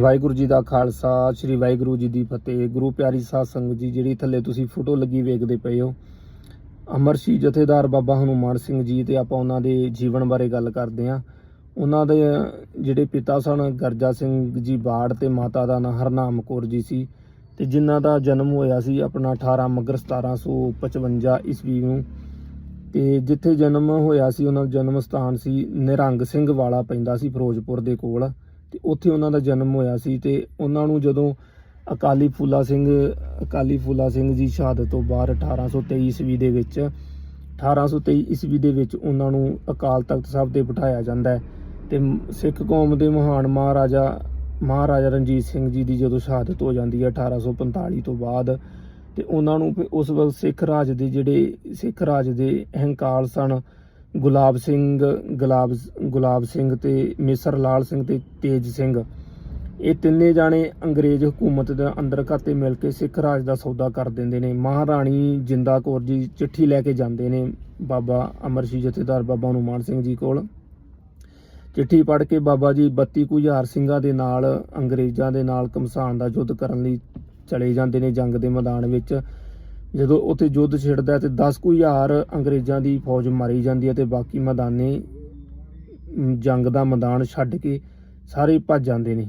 ਵਾਹਿਗੁਰੂ ਜੀ ਦਾ ਖਾਲਸਾ, ਸ੍ਰੀ ਵਾਹਿਗੁਰੂ ਜੀ ਦੀ ਫਤਿਹ, ਗੁਰੂ ਪਿਆਰੀ ਸਾਧ ਸੰਗਤ ਜੀ, ਜਿਹੜੀ ਥੱਲੇ ਤੁਸੀਂ ਫੋਟੋ ਲੱਗੀ ਵੇਖਦੇ ਪਏ ਹੋ। ਅਮਰਸ਼ੀ ਜਥੇਦਾਰ ਬਾਬਾ ਹਨੂਮਾਨ ਸਿੰਘ ਜੀ ਤੇ ਆਪਾਂ ਉਹਨਾਂ ਦੇ ਜੀਵਨ ਬਾਰੇ ਗੱਲ ਕਰਦੇ ਹਾਂ। ਉਹਨਾਂ ਦੇ ਜਿਹੜੇ ਪਿਤਾ ਸਨ, ਗਰਜਾ ਸਿੰਘ ਜੀ ਬਾੜ ਤੇ ਮਾਤਾ ਦਾ ਨਾਂ ਹਰਨਾਮ ਕੌਰ ਜੀ ਸੀ ਤੇ ਜਿਨ੍ਹਾਂ ਦਾ ਜਨਮ ਹੋਇਆ ਸੀ ਆਪਣਾ 18 ਮਗਰ 1755 ਈਸਵੀ ਨੂੰ। ਤੇ ਜਿੱਥੇ ਜਨਮ ਹੋਇਆ ਸੀ, ਉਹਨਾਂ ਦਾ ਜਨਮ ਸਥਾਨ ਸੀ ਨਿਰੰਗ ਸਿੰਘ ਵਾਲਾ ਪੈਂਦਾ ਸੀ ਫਿਰੋਜ਼ਪੁਰ ਦੇ ਕੋਲ। ਤੇ ਉੱਥੇ ਉਹਨਾਂ ਦਾ ਜਨਮ ਹੋਇਆ ਸੀ ਤੇ ਉਹਨਾਂ ਨੂੰ ਜਦੋਂ ਅਕਾਲੀ ਫੂਲਾ ਸਿੰਘ, ਅਕਾਲੀ ਫੂਲਾ ਸਿੰਘ ਜੀ ਸ਼ਹਾਦਤ ਤੋਂ ਬਾਅਦ 1823 ਈਸਵੀ ਦੇ ਵਿੱਚ 1823 ਈਸਵੀ ਦੇ ਵਿੱਚ ਉਹਨਾਂ ਨੂੰ ਅਕਾਲ ਤਖਤ ਸਾਹਿਬ ਤੇ ਬਿਠਾਇਆ ਜਾਂਦਾ ਹੈ ਤੇ ਸਿੱਖ ਕੌਮ ਦੇ ਮਹਾਨ ਮਹਾਰਾਜਾ ਮਹਾਰਾਜਾ ਰਣਜੀਤ ਸਿੰਘ ਜੀ ਦੀ ਜਦੋਂ ਸ਼ਹਾਦਤ ਹੋ ਜਾਂਦੀ ਹੈ 1845 ਤੋਂ ਬਾਅਦ ਤੇ ਉਹਨਾਂ ਨੂੰ ਉਸ ਵਕਤ ਸਿੱਖ ਰਾਜ ਦੇ ਜਿਹੜੇ, ਸਿੱਖ ਰਾਜ ਦੇ ਅਹੰਕਾਰ ਸਨ ਗੁਲਾਬ ਸਿੰਘ, ਗੁਲਾਬ ਗੁਲਾਬ ਸਿੰਘ ਤੇ ਮਿਸਰ ਲਾਲ ਸਿੰਘ ਤੇ ਤੇਜ ਸਿੰਘ। ਇਹ ਤਿੰਨੇ ਜਾਣੇ ਅੰਗਰੇਜ਼ ਹਕੂਮਤ ਦੇ ਅੰਦਰ ਘਾਤੇ ਮਿਲ ਕੇ ਸਿੱਖ ਰਾਜ ਦਾ ਸੌਦਾ ਕਰ ਦਿੰਦੇ ਨੇ। ਮਹਾਰਾਣੀ ਜਿੰਦਾ ਕੌਰ ਜੀ ਚਿੱਠੀ ਲੈ ਕੇ ਜਾਂਦੇ ਨੇ ਬਾਬਾ ਅਮਰਸ਼ੀ ਜਥੇਦਾਰ ਬਾਬਾ ਹਨੂਮਾਨ ਸਿੰਘ ਜੀ ਕੋਲ। ਚਿੱਠੀ ਪੜ੍ਹ ਕੇ ਬਾਬਾ ਜੀ 32000 ਸਿੰਘਾਂ ਦੇ ਨਾਲ, ਅੰਗਰੇਜ਼ਾਂ ਦੇ ਨਾਲ ਕਮਸਾਨ ਦਾ ਯੁੱਧ ਕਰਨ ਲਈ ਚਲੇ ਜਾਂਦੇ ਨੇ ਜੰਗ ਦੇ ਮੈਦਾਨ ਵਿੱਚ। ਜਦੋਂ ਉੱਥੇ ਯੁੱਧ ਛਿੜਦਾ ਹੈ ਤੇ 10000 ਅੰਗਰੇਜ਼ਾਂ ਦੀ ਫੌਜ ਮਾਰੀ ਜਾਂਦੀ ਹੈ ਤੇ ਬਾਕੀ ਮੈਦਾਨੇ ਜੰਗ ਦਾ ਮੈਦਾਨ ਛੱਡ ਕੇ ਸਾਰੇ ਭੱਜ ਜਾਂਦੇ ਨੇ।